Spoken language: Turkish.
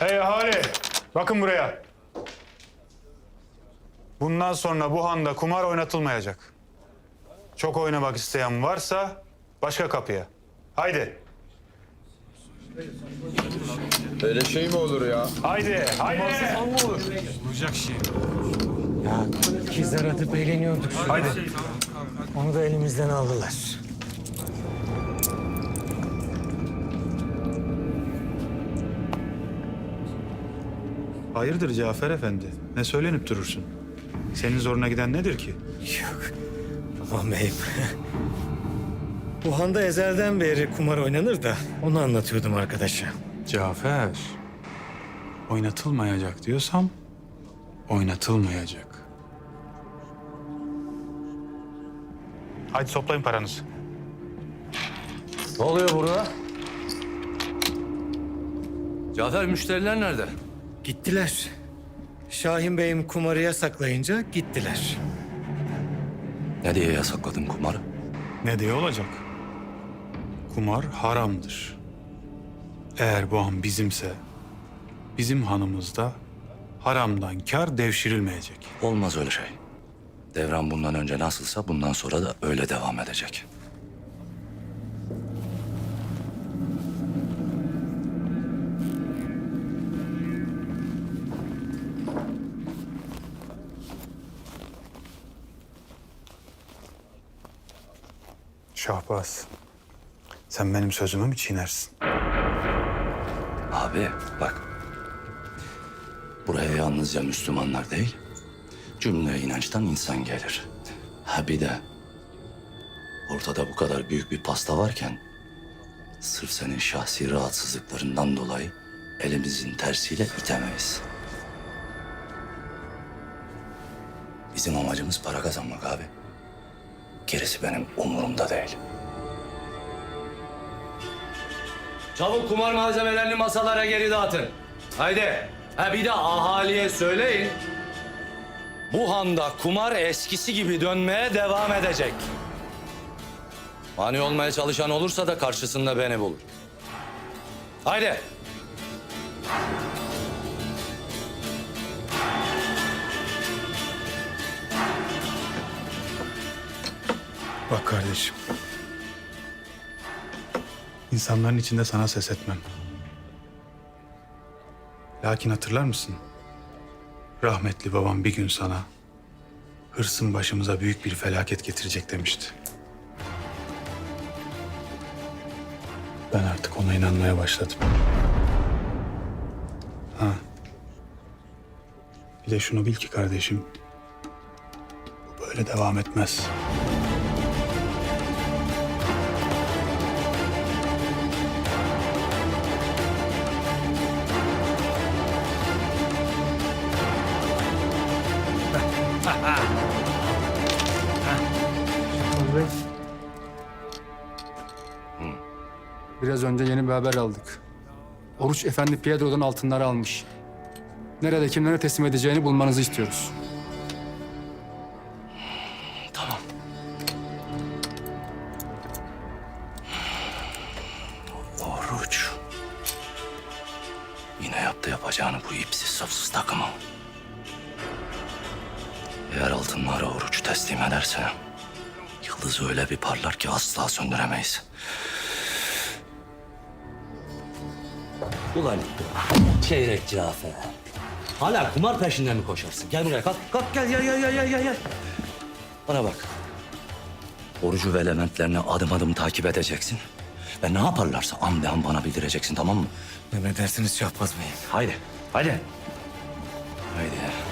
Ey ahali, bakın buraya. Bundan sonra bu handa kumar oynatılmayacak. Çok oynamak isteyen varsa başka kapıya. Haydi, Öyle şey mi olur ya? haydi, haydi. Ya ikizler atıp eğleniyorduk. Haydi. Onu da elimizden aldılar. Hayırdır Cafer Efendi? Ne söylenip durursun? Senin zoruna giden nedir ki? Yok. Aman beyim. Bu handa ezelden beri kumar oynanır da onu anlatıyordum arkadaşa. Cafer, oynatılmayacak diyorsam oynatılmayacak. Haydi toplayın paranızı. Ne oluyor burada? Cafer müşteriler nerede? Gittiler. Şahin beyim kumarı yasaklayınca gittiler. Ne diye yasakladın kumarı? Ne diye olacak? Kumar haramdır. Eğer bu an bizimse, bizim hanımızda haramdan kar devşirilmeyecek. Olmaz öyle şey. Devran bundan önce nasılsa bundan sonra da öyle devam edecek. Şahbaz, sen benim sözümü mü çiğnersin? Abi bak. Buraya yalnızca Müslümanlar değil, cümle inançtan insan gelir. Ha bir de ortada bu kadar büyük bir pasta varken sırf senin şahsi rahatsızlıklarından dolayı elimizin tersiyle itemeyiz. Bizim amacımız para kazanmak abi. Gerisi benim umurumda değil. Çabuk kumar malzemelerini masalara geri dağıtın. Haydi. Ha bir de ahaliye söyleyin. Bu handa kumar eskisi gibi dönmeye devam edecek. Mani olmaya çalışan olursa da karşısında beni bulur. Haydi. Bak kardeşim. İnsanların içinde sana ses etmem. Lakin hatırlar mısın? Rahmetli babam bir gün sana hırsın başımıza büyük bir felaket getirecek demişti. Ben artık ona inanmaya başladım. Ha. Bir de şunu bil ki kardeşim. Bu böyle devam etmez. Biraz önce yeni bir haber aldık. Oruç Efendi Piedro'dan altınları almış. Nerede kimlere teslim edeceğini bulmanızı istiyoruz. Tamam. Oruç. Yine yaptı yapacağını bu ipsiz sapsız takıma. Eğer altınları oruç teslim ederse... ...yıldız öyle bir parlar ki asla söndüremeyiz. Ulan çeyrek Cafer. Hala kumar peşinden mi koşarsın? Gel buraya kalk. Kalk gel gel gel gel gel gel. Bana bak. Orucu ve elementlerini adım adım takip edeceksin. Ve ne yaparlarsa an be an bana bildireceksin tamam mı? Emredersiniz Şahbaz beyim. Haydi, haydi. Haydi.